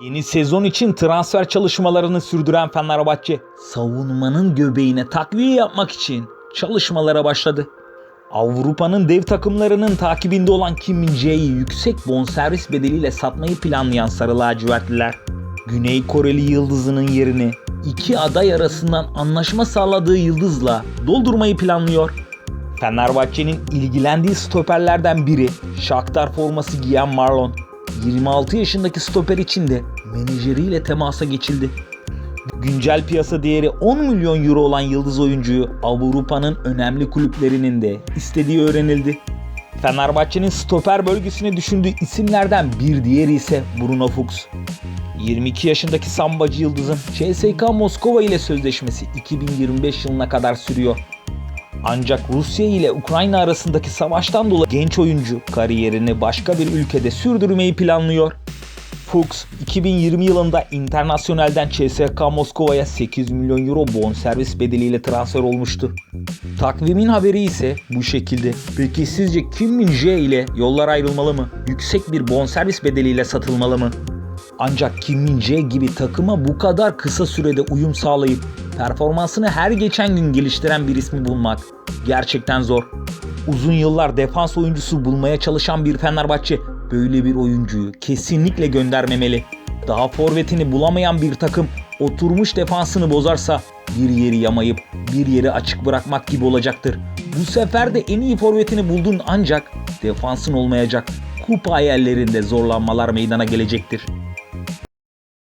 Yeni sezon için transfer çalışmalarını sürdüren Fenerbahçe, savunmanın göbeğine takviye yapmak için çalışmalara başladı. Avrupa'nın dev takımlarının takibinde olan Kim Min-jae'yi yüksek bonservis bedeliyle satmayı planlayan Sarı Lacivertliler, Güney Koreli yıldızının yerini iki aday arasından anlaşma sağladığı yıldızla doldurmayı planlıyor. Fenerbahçe'nin ilgilendiği stoperlerden biri Shakhtar forması giyen Marlon. 26 yaşındaki stoper için de menajeriyle temasa geçildi. Güncel piyasa değeri 10 milyon euro olan yıldız oyuncuyu Avrupa'nın önemli kulüplerinin de istediği öğrenildi. Fenerbahçe'nin stoper bölgesine düşündüğü isimlerden bir diğeri ise Bruno Fuchs. 22 yaşındaki sambacı yıldızın CSKA Moskova ile sözleşmesi 2025 yılına kadar sürüyor. Ancak Rusya ile Ukrayna arasındaki savaştan dolayı genç oyuncu kariyerini başka bir ülkede sürdürmeyi planlıyor. Fuchs 2020 yılında Internasyonel'den CSKA Moskova'ya 8 milyon euro bonservis bedeliyle transfer olmuştu. Takvimin haberi ise bu şekilde. Peki sizce Kim Min-jae ile yollar ayrılmalı mı? Yüksek bir bonservis bedeliyle satılmalı mı? Ancak Kim Min-jae gibi takıma bu kadar kısa sürede uyum sağlayıp performansını her geçen gün geliştiren bir ismi bulmak gerçekten zor. Uzun yıllar defans oyuncusu bulmaya çalışan bir Fenerbahçe böyle bir oyuncuyu kesinlikle göndermemeli. Daha forvetini bulamayan bir takım oturmuş defansını bozarsa bir yeri yamayıp bir yeri açık bırakmak gibi olacaktır. Bu sefer de en iyi forvetini buldun ancak defansın olmayacak. Kupa hayallerinde zorlanmalar meydana gelecektir.